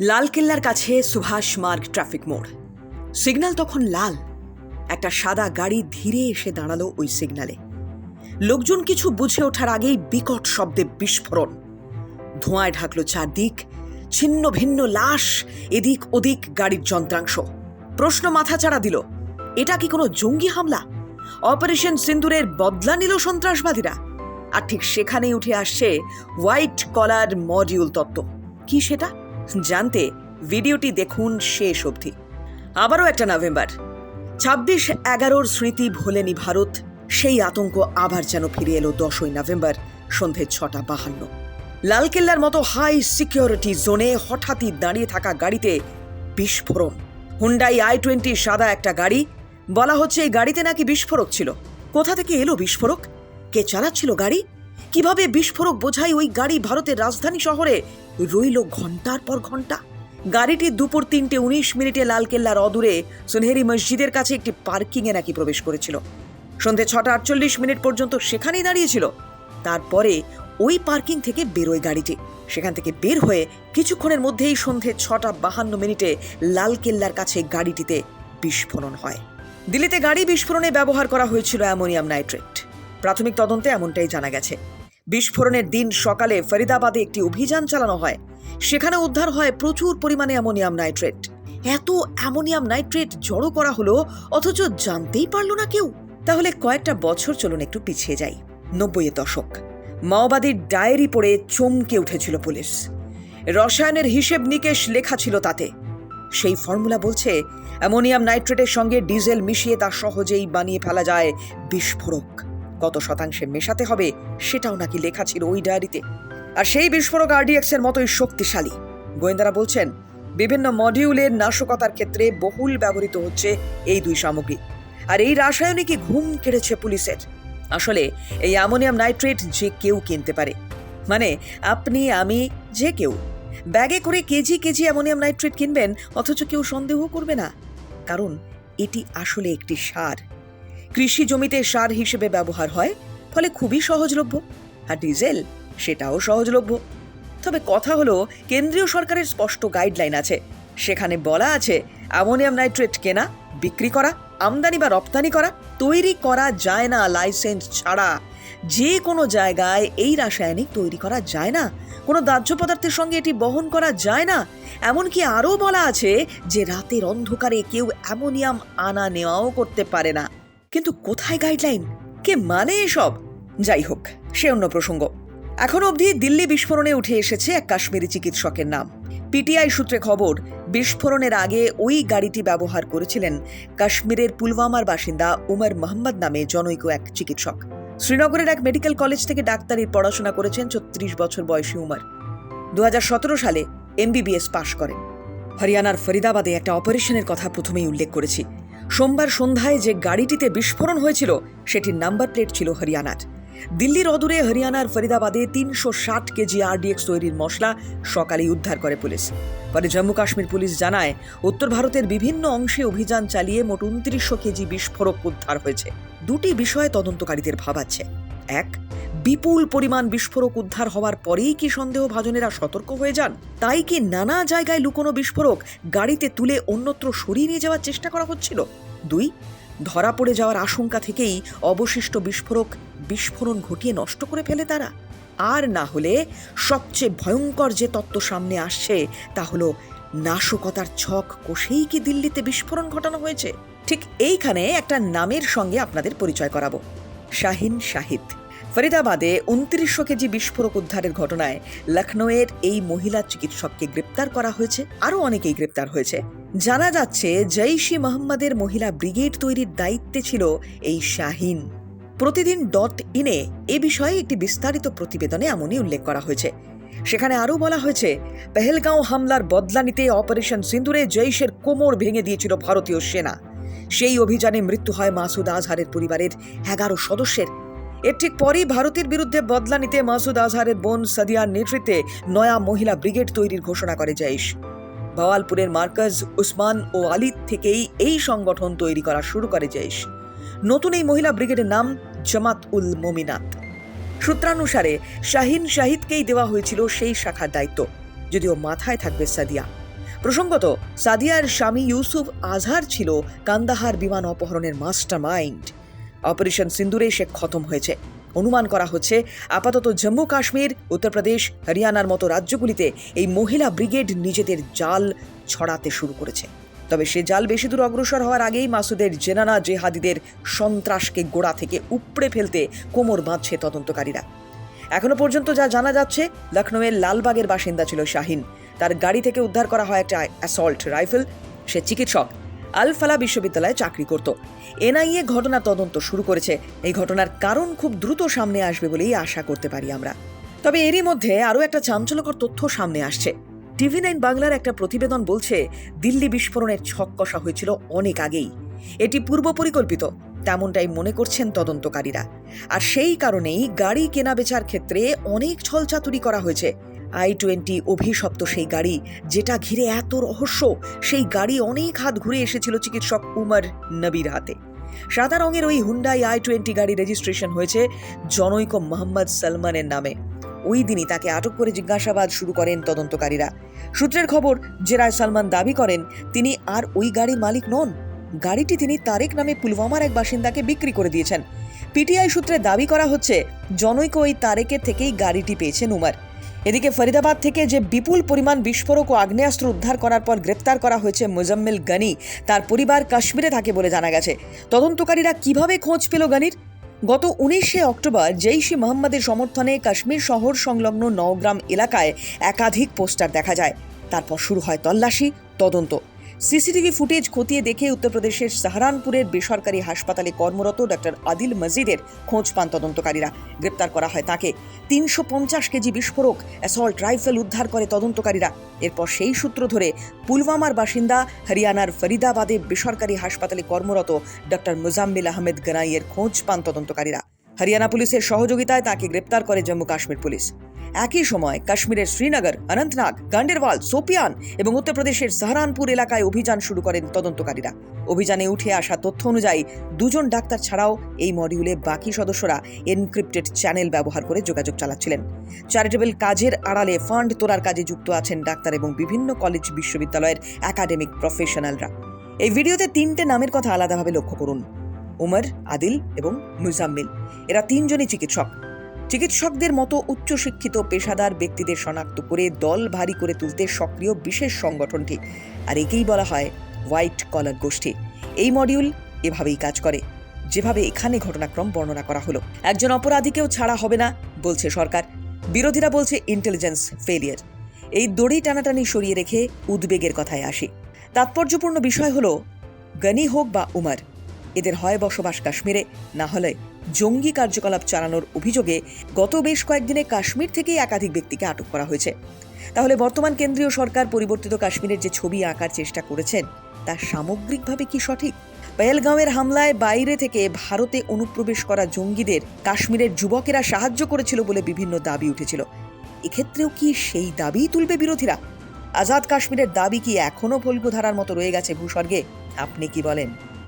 লালকেল্লার কাছে সুভাষ মার্গ ট্রাফিক মোড়। সিগন্যাল তখন লাল। একটা সাদা গাড়ি ধীরে এসে দাঁড়াল ওই সিগন্যালে। লোকজন কিছু বুঝে ওঠার আগেই বিকট শব্দে বিস্ফোরণ। ধোঁয়ায় ঢাকলো চারদিক, ছিন্ন ভিন্ন লাশ, এদিক ওদিক গাড়ির যন্ত্রাংশ। প্রশ্ন মাথা মাথাচাড়া দিল, এটা কি কোনো জঙ্গি হামলা? অপারেশন সিন্দুরের বদলা নিল সন্ত্রাসবাদীরা। আর ঠিক সেখানেই উঠে আসছে হোয়াইট কলার মডিউল তত্ত্ব। কি সেটা? জানতে ভিডিওটি দেখুন শেষ অবধি। আবারও একটা নভেম্বর। ছাব্বিশ এগারোর স্মৃতি ভোলেনি ভারত, সেই আতঙ্ক আবার যেন ফিরে এলো দশই নভেম্বর সন্ধে ছটা বাহান্ন। লালকেল্লার মতো হাই সিকিউরিটি জোনে হঠাৎই দাঁড়িয়ে থাকা গাড়িতে বিস্ফোরণ। হুন্ডাই আই টোয়েন্টি সাদা একটা গাড়ি, বলা হচ্ছে এই গাড়িতে নাকি বিস্ফোরক ছিল। কোথা থেকে এলো বিস্ফোরক? কে চালাচ্ছিল গাড়ি? কীভাবে বিস্ফোরক বোঝাই ওই গাড়ি ভারতের রাজধানী শহরে? রইল ঘণ্টার পর ঘণ্টা। গাড়িটি দুপুর তিনটে উনিশ মিনিটে লালকেল্লার অদূরে সুনহেরি মসজিদের কাছে একটি পার্কিংয়ে নাকি প্রবেশ করেছিল। সন্ধে ছটা আটচল্লিশ মিনিট পর্যন্ত সেখানেই দাঁড়িয়েছিল। তারপরে ওই পার্কিং থেকে বেরোয় গাড়িটি। সেখান থেকে বের হয়ে কিছুক্ষণের মধ্যেই সন্ধে ছটা বাহান্ন মিনিটে লালকেল্লার কাছে গাড়িটিতে বিস্ফোরণ হয়। দিল্লিতে গাড়ি বিস্ফোরণে ব্যবহার করা হয়েছিল অ্যামোনিয়াম নাইট্রেট। প্রাথমিক তদন্তে এমনটাই জানা গেছে। বিস্ফোরণের দিন সকালে ফরিদাবাদে একটি অভিযান চালানো হয়। সেখানে উদ্ধার হয় প্রচুর পরিমাণে অ্যামোনিয়াম নাইট্রেট। এত অ্যামোনিয়াম নাইট্রেট জড়ো করা হলো, অথচ জানতেই পারল না কেউ। তাহলে কয়েকটা বছর চলুন একটু পিছিয়ে যাই। নব্বইয়ের দশক। মাওবাদীর ডায়েরি পড়ে চমকে উঠেছিল পুলিশ। রসায়নের হিসেব নিকেশ লেখা ছিল তাতে। সেই ফর্মুলা বলছে, অ্যামোনিয়াম নাইট্রেটের সঙ্গে ডিজেল মিশিয়ে তা সহজেই বানিয়ে ফেলা যায় বিস্ফোরক। কত শতাংশে মেশাতে হবে সেটাও নাকি লেখা ছিল ওই ডায়েরিতে। আর সেই বিস্ফোরক আরডিএক্স এর মতোই শক্তিশালী। গোয়েন্দারা বলছেন, বিভিন্ন মডিউলের নাশকতার ক্ষেত্রে বহুল ব্যবহৃত হচ্ছে এই দুই সামগ্রী। আর এই রাসায়নিকই ঘুম কেড়েছে পুলিশের। আসলে এই অ্যামোনিয়াম নাইট্রেট যে কেউ কিনতে পারে। মানে আপনি, আমি, যে কেউ। ব্যাগে করে কেজি কেজি অ্যামোনিয়াম নাইট্রেট কিনবেন, অথচ কেউ সন্দেহ করবে না। কারণ এটি আসলে একটি সার। কৃষি জমিতে সার হিসেবে ব্যবহার হয়, ফলে খুবই সহজলভ্য। আর ডিজেল, সেটাও সহজলভ্য। তবে কথা হলো, কেন্দ্রীয় সরকারের স্পষ্ট গাইডলাইন আছে। সেখানে বলা আছে, অ্যামোনিয়াম নাইট্রেট কেনা, বিক্রি করা, আমদানি বা রপ্তানি করা, তৈরি করা যায় না, লাইসেন্স ছাড়া। যে কোনো জায়গায় এই রাসায়নিক তৈরি করা যায় না, কোনো দাহ্য পদার্থের সঙ্গে এটি বহন করা যায় না। এমনকি আরও বলা আছে যে, রাতের অন্ধকারে কেউ অ্যামোনিয়াম আনা নেওয়াও করতে পারে না। কিন্তু কোথায় গাইডলাইন কে মানে এসব? যাই হোক সে অন্য প্রসঙ্গ। এখন অবধি দিল্লি বিস্ফোরণে উঠে এসেছে এক কাশ্মীরি চিকিৎসকের নাম। পিটিআই সূত্রে খবর, বিস্ফোরণের আগে ওই গাড়িটি ব্যবহার করেছিলেন কাশ্মীরের পুলওয়ামার বাসিন্দা উমর মোহাম্মদ নামে জনৈক এক চিকিৎসক। শ্রীনগরের এক মেডিকেল কলেজ থেকে ডাক্তারির পড়াশোনা করেছেন ছত্রিশ বছর বয়সী উমর। দু হাজার সতেরো সালে এমবিবিএস পাশ করেন। হরিয়ানার ফরিদাবাদে একটা অপারেশনের কথা প্রথমেই উল্লেখ করেছি। সোমবার সন্ধ্যায় যে গাড়িটিতে বিস্ফোরণ হয়েছিল, সেটির নাম্বার প্লেট ছিল হরিয়ানার। দিল্লির অদূরে হরিয়ানার ফরিদাবাদে তিনশো ষাট কেজি আরডিএক্স তৈরির মশলা সকালেই উদ্ধার করে পুলিশ। পরে জম্মু কাশ্মীর পুলিশ জানায়, উত্তর ভারতের বিভিন্ন অংশে অভিযান চালিয়ে মোট উনত্রিশশো কেজি বিস্ফোরক উদ্ধার হয়েছে। দুটি বিষয়ে তদন্তকারীদের ভাবাচ্ছে। এক বিপুল পরিমাণ বিস্ফোরক উদ্ধার হওয়ার পরেই কি সন্দেহভাজনেরা সতর্ক হয়ে যান? তাই কি নানা জায়গায় লুকোনো বিস্ফোরক গাড়িতে তুলে অন্যত্র সরিয়ে নিয়ে যাওয়ার চেষ্টা করা হচ্ছিল? দুই, ধরা পড়ে যাওয়ার আশঙ্কা থেকেই অবশিষ্ট বিস্ফোরক বিস্ফোরণ ঘটিয়ে নষ্ট করে ফেলে তারা। আর না হলে সবচেয়ে ভয়ঙ্কর যে তত্ত্ব সামনে আসছে তা হলো নাশকতার ছক কষেই কি দিল্লিতে বিস্ফোরণ ঘটানো হয়েছে? ঠিক এইখানে একটা নামের সঙ্গে আপনাদের পরিচয় করাবো। শাহিন শাহিদ। ফরিদাবাদে উনত্রিশশো কেজি বিস্ফোরক উদ্ধারের ঘটনায় লখনৌয়ের এই মহিলা চিকিৎসককে গ্রেপ্তার করা হয়েছে, আরও অনেকেই গ্রেপ্তার হয়েছে। জানা যাচ্ছে, জৈশি মোহাম্মদের মহিলা ব্রিগেড তৈরির দায়িত্বে ছিল এই শাহিন। প্রতিদিন ডট ইনে এ বিষয়ে একটি বিস্তারিত প্রতিবেদনে এমনই উল্লেখ করা হয়েছে। সেখানে আরও বলা হয়েছে, পেহেলগাঁও হামলার বদলা নিতে অপারেশন সিন্দুরে জৈশের কোমর ভেঙে দিয়েছিল ভারতীয় সেনা। সেই অভিযানে মৃত্যু হয় মাসুদ আজহারের পরিবারের এগারো সদস্যের। এর ঠিক পরই ভারতের বিরুদ্ধে বদলা নিতে মাসুদ আজহারের বোন সাদিয়ার নেতৃত্বে নয়া মহিলা ব্রিগেড তৈরির ঘোষণা করে জাইশ। ভাওয়ালপুরের মার্কাজ উসমান ও আলী থেকেই এই সংগঠন তৈরি করা শুরু করে জৈশ নতুন এই মহিলা ব্রিগেডের নাম জামাত উল মমিনাত। সূত্রানুসারে শাহিন শাহিদকেই দেওয়া হয়েছিল সেই শাখার দায়িত্ব, যদিও মাথায় থাকবে সাদিয়া। প্রসঙ্গত, সাদিয়ার স্বামী ইউসুফ আজহার ছিল কান্দাহার বিমান অপহরণের মাস্টার মাইন্ড অপারেশন সিন্দুরে সে খতম হয়েছে। অনুমান করা হচ্ছে আপাতত জম্মু কাশ্মীর উত্তরপ্রদেশ হরিয়ানার মতো রাজ্যগুলিতে এই মহিলা ব্রিগেড নিজেদের জাল ছড়াতে শুরু করেছে। তবে সে জাল বেশি দূর অগ্রসর হওয়ার আগেই মাসুদের জেনানা জেহাদিদের সন্ত্রাসকে গোড়া থেকে উপড়ে ফেলতে কোমর বাঁধছে তদন্তকারীরা। এখনও পর্যন্ত যা জানা যাচ্ছে লখনৌয়ের লালবাগের বাসিন্দা ছিল শাহিন। তার গাড়ি থেকে উদ্ধার করা হয় একটা অ্যাসল্ট রাইফেল। সে চিকিৎসক আল ফালা বিশ্ববিদ্যালয়ে চাকরি করত। এনআইএ ঘটনা তদন্ত শুরু করেছে। এই ঘটনার কারণ খুব দ্রুত সামনে আসবে বলেই আশা করতে পারি আমরা। তবে এরই মধ্যে আরও একটা চাঞ্চল্যকর তথ্য সামনে আসছে। টিভি নাইন বাংলার একটা প্রতিবেদন বলছে, দিল্লি বিস্ফোরণের ছক কষা হয়েছিল অনেক আগেই। এটি পূর্ব পরিকল্পিত, তেমনটাই মনে করছেন তদন্তকারীরা। আর সেই কারণেই গাড়ি কেনা বেচার ক্ষেত্রে অনেক ছলচাতুরি করা হয়েছে। আই টোয়েন্টি অভিশপ্ত সেই গাড়ি, যেটা ঘিরে এত রহস্য, সেই গাড়ি অনেক হাত ঘুরে এসেছিল চিকিৎসক উমর নবীর হাতে। সাদা রঙের ওই হুন্ডাই আই টোয়েন্টি গাড়ি রেজিস্ট্রেশন হয়েছে জনৈক মোহাম্মদ সালমানের নামে। ওই দিনই তাকে আটক করে জিজ্ঞাসাবাদ শুরু করেন তদন্তকারীরা। সূত্রের খবর জেরায় সালমান দাবি করেন, তিনি আর ওই গাড়ির মালিক নন। গাড়িটি তিনি তারেক নামে পুলওয়ামার এক বাসিন্দাকে বিক্রি করে দিয়েছেন। পিটিআই সূত্রে দাবি করা হচ্ছে, জনৈক ওই তারেকের থেকেই গাড়িটি পেয়েছেন উমার। এদিকে ফরিদাবাদ থেকে যে বিপুল পরিমাণ বিস্ফোরক ও আগ্নেয়াস্ত্র উদ্ধার করার পর গ্রেপ্তার করা হয়েছে মোজাম্মেল গানি, তার পরিবার কাশ্মীরে থাকে বলে জানা গেছে। তদন্তকারীরা কীভাবে খোঁজ পেল গানির? গত উনিশে অক্টোবর ই মোহাম্মদের সমর্থনে কাশ্মীর শহর সংলগ্ন নওগ্রাম এলাকায় একাধিক পোস্টার দেখা যায়। তারপর শুরু হয় তল্লাশি, তদন্ত। সিসিটিভি ফুটেজ খতিয়ে দেখে উত্তরপ্রদেশের সাহারানপুরের বেসরকারি হাসপাতালে কর্মরত ডক্টর আদিল মজিদের খোঁজ পান তদন্তকারীরা। গ্রেপ্তার করা হয় তাকে। তিনশো পঞ্চাশ কেজি বিস্ফোরক অ্যাসল্ট রাইফেল উদ্ধার করে তদন্তকারীরা। এরপর সেই সূত্র ধরে পুলওয়ামার বাসিন্দা হরিয়ানার ফরিদাবাদে বেসরকারি হাসপাতালে কর্মরত ডক্টর মুজাম্মিল আহমেদ গনাইয়ের খোঁজ পান তদন্তকারীরা। হরিয়ানা পুলিশের সহযোগিতায় তাকে গ্রেপ্তার করে জম্মু কাশ্মীর পুলিশ। একই সময় কাশ্মীরের শ্রীনগর, অনন্তনাগ, গান্ডেরওয়াল, সোপিয়ান এবং উত্তরপ্রদেশের সাহারানপুর এলাকায় অভিযান শুরু করেন তদন্তকারীরা। অভিযানে উঠে আসা তথ্য অনুযায়ী দুজন ডাক্তার ছাড়াও এই মডিউলে বাকি সদস্যরা এনক্রিপ্টেড চ্যানেল ব্যবহার করে যোগাযোগ চালাচ্ছিলেন। চ্যারিটেবল কাজের আড়ালে ফান্ড তোলার কাজে যুক্ত আছেন ডাক্তার এবং বিভিন্ন কলেজ বিশ্ববিদ্যালয়ের একাডেমিক প্রফেশনালরা। এই ভিডিওতে তিনটে নামের কথা আলাদাভাবে লক্ষ্য করুন। উমর, আদিল এবং মুজাম্মিল। এরা তিনজনই চিকিৎসক। চিকিৎসকদের মতো উচ্চশিক্ষিত পেশাদার ব্যক্তিদের শনাক্ত করে দল ভারী করে তুলতে সক্রিয় বিশেষ সংগঠনটি, আর একেই বলা হয় হোয়াইট কলার গোষ্ঠী। এই মডিউল এভাবেই কাজ করে। যেভাবে এখানে ঘটনাক্রম বর্ণনা করা হলো। একজন অপরাধীকেও ছাড়া হবে না, বলছে সরকার। বিরোধীরা বলছে ইন্টেলিজেন্স ফেলিয়ার এই দড়ি টানাটানি সরিয়ে রেখে উদ্বেগের কথায় আসি। তাৎপর্যপূর্ণ বিষয় হলো, গনি হোক বা উমার, এদের হয় বসবাস কাশ্মীরে, না হলে জঙ্গি কার্যকলাপ চালানোর অভিযোগে গত বেশ কয়েকদিনে কাশ্মীর থেকেই একাধিক ব্যক্তিকে আটক করা হয়েছে। তাহলে বর্তমান কেন্দ্রীয় সরকার পরিবর্তিত কাশ্মীরের যে ছবি আঁকার চেষ্টা করেছেন, তা সামগ্রিকভাবে কি সঠিক? পেহেলগাঁওয়ের হামলায় বাইরে থেকে ভারতে অনুপ্রবেশ করা জঙ্গিদের কাশ্মীরের যুবকেরা সাহায্য করেছিল বলে বিভিন্ন দাবি উঠেছিল। এক্ষেত্রেও কি সেই দাবিই তুলবে বিরোধীরা? আজাদ কাশ্মীরের দাবি কি এখনও ফল্গুধারার মতো রয়ে গেছে ভূস্বর্গে? আপনি কি বলেন?